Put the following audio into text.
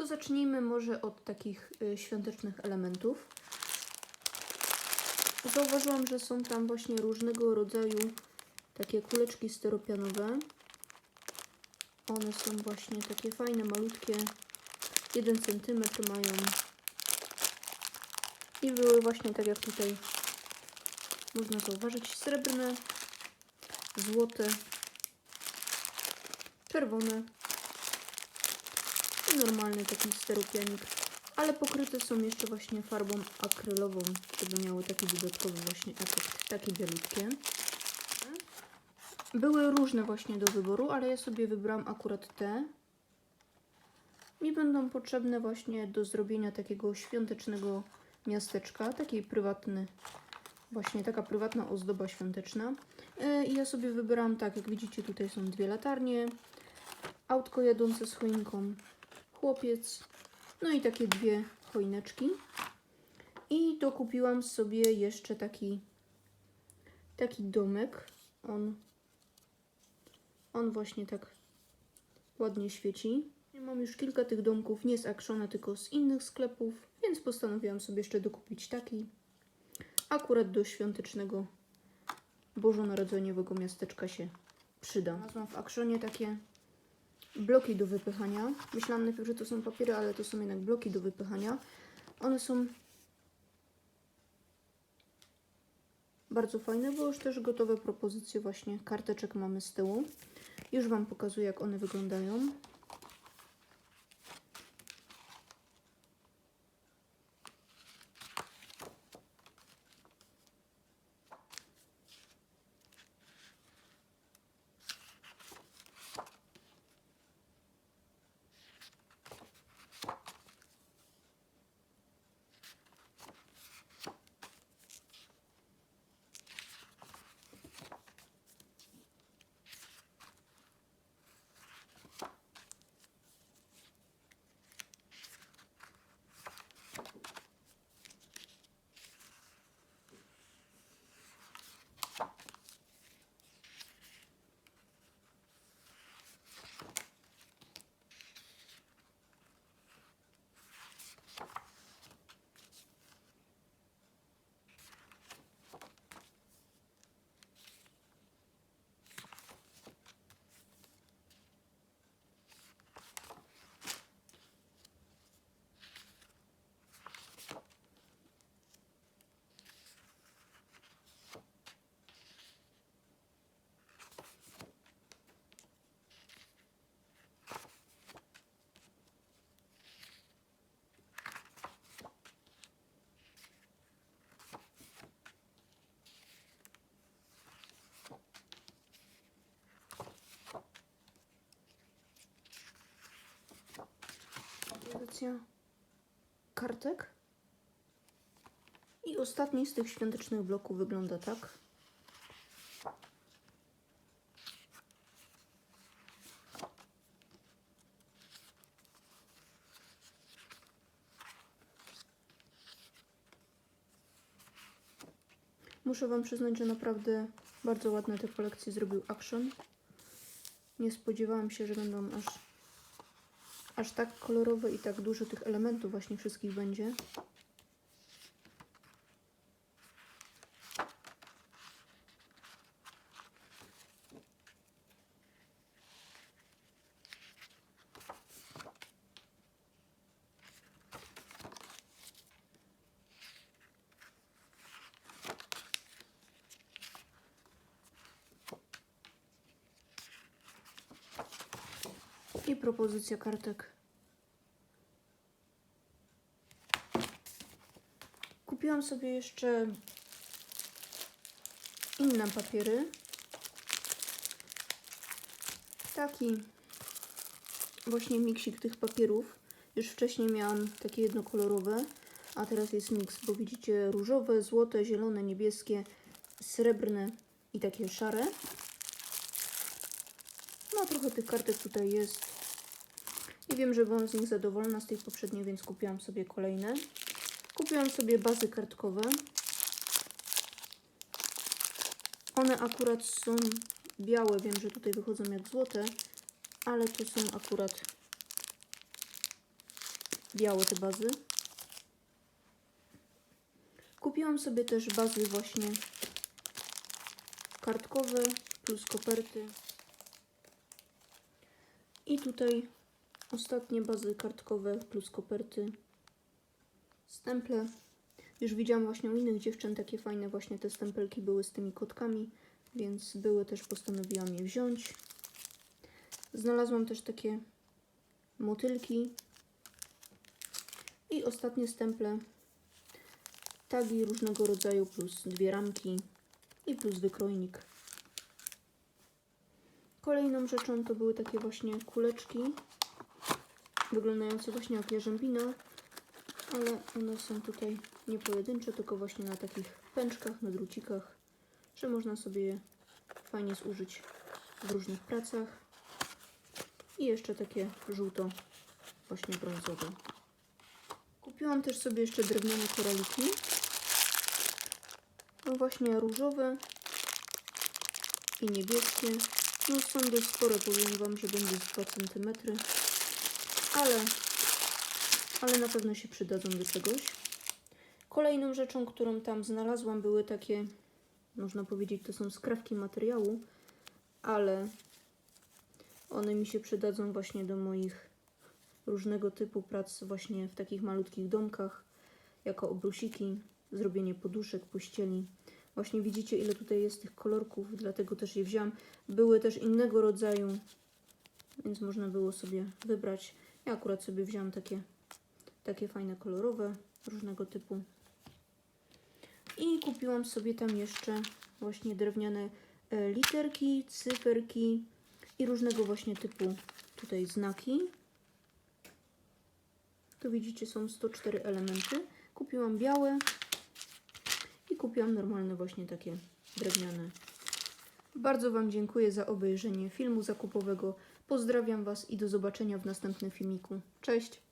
To zacznijmy może od takich y, świątecznych elementów. Zauważyłam, że są tam właśnie różnego rodzaju takie kuleczki styropianowe. One są właśnie takie fajne, malutkie. 1 cm mają. I były właśnie tak jak tutaj można zauważyć srebrne, złote, czerwone normalny taki steropianik, ale pokryte są jeszcze właśnie farbą akrylową, żeby miały taki dodatkowy właśnie efekt, takie bielutkie. Były różne właśnie do wyboru, ale ja sobie wybrałam akurat te. Mi będą potrzebne właśnie do zrobienia takiego świątecznego miasteczka, taki prywatny, właśnie taka prywatna ozdoba świąteczna. E, I ja sobie wybrałam tak, jak widzicie tutaj są dwie latarnie, autko jadące z choinką, chłopiec, no i takie dwie choineczki. I dokupiłam sobie jeszcze taki, taki domek. On, on właśnie tak ładnie świeci. Mam już kilka tych domków, nie z Actiona, tylko z innych sklepów, więc postanowiłam sobie jeszcze dokupić taki. Akurat do świątecznego bożonarodzeniowego miasteczka się przyda. Znalazłam w Actionie takie bloki do wypychania. Myślałam najpierw, że to są papiery, ale to są jednak bloki do wypychania. One są bardzo fajne, bo już też gotowe propozycje właśnie karteczek mamy z tyłu. Już Wam pokazuję, jak one wyglądają. Pozycja kartek. I ostatni z tych świątecznych bloków wygląda tak. Muszę Wam przyznać, że naprawdę bardzo ładne te kolekcje zrobił Action. Nie spodziewałam się, że będą aż aż tak kolorowe i tak dużo tych elementów właśnie wszystkich będzie. I propozycja kartek. Kupiłam sobie jeszcze inne papiery. Taki właśnie miksik tych papierów. Już wcześniej miałam takie jednokolorowe, a teraz jest miks, bo widzicie różowe, złote, zielone, niebieskie, srebrne i takie szare. No trochę tych kartek tutaj jest. I wiem, że byłam z nich zadowolona z tej poprzedniej, więc kupiłam sobie kolejne. Kupiłam sobie bazy kartkowe. One akurat są białe, wiem, że tutaj wychodzą jak złote, ale to są akurat białe te bazy. Kupiłam sobie też bazy właśnie kartkowe plus koperty. I tutaj ostatnie bazy kartkowe plus koperty. Stemple. Już widziałam właśnie u innych dziewczyn takie fajne właśnie te stempelki były z tymi kotkami, więc były też postanowiłam je wziąć. Znalazłam też takie motylki i ostatnie stemple tagi różnego rodzaju plus dwie ramki i plus wykrojnik. Kolejną rzeczą to były takie właśnie kuleczki wyglądające właśnie jak jarzębina, ale one są tutaj nie pojedyncze, tylko właśnie na takich pęczkach, na drucikach, że można sobie je fajnie zużyć w różnych pracach. I jeszcze takie żółto właśnie brązowe. Kupiłam też sobie jeszcze drewniane koraliki. No właśnie różowe i niebieskie. No są dość spore, powiem Wam, że będzie z 2 cm. Ale, ale na pewno się przydadzą do czegoś. Kolejną rzeczą, którą tam znalazłam, były takie, można powiedzieć, to są skrawki materiału, ale one mi się przydadzą właśnie do moich różnego typu prac właśnie w takich malutkich domkach, jako obrusiki, zrobienie poduszek, pościeli. Właśnie widzicie, ile tutaj jest tych kolorków, dlatego też je wziąłam. Były też innego rodzaju, więc można było sobie wybrać. Ja akurat sobie wziąłam takie, takie fajne kolorowe, różnego typu. I kupiłam sobie tam jeszcze właśnie drewniane e, literki, cyferki i różnego właśnie typu tutaj znaki. Tu widzicie są 104 elementy. Kupiłam białe i kupiłam normalne właśnie takie drewniane. Bardzo Wam dziękuję za obejrzenie filmu zakupowego. Pozdrawiam Was i do zobaczenia w następnym filmiku. Cześć!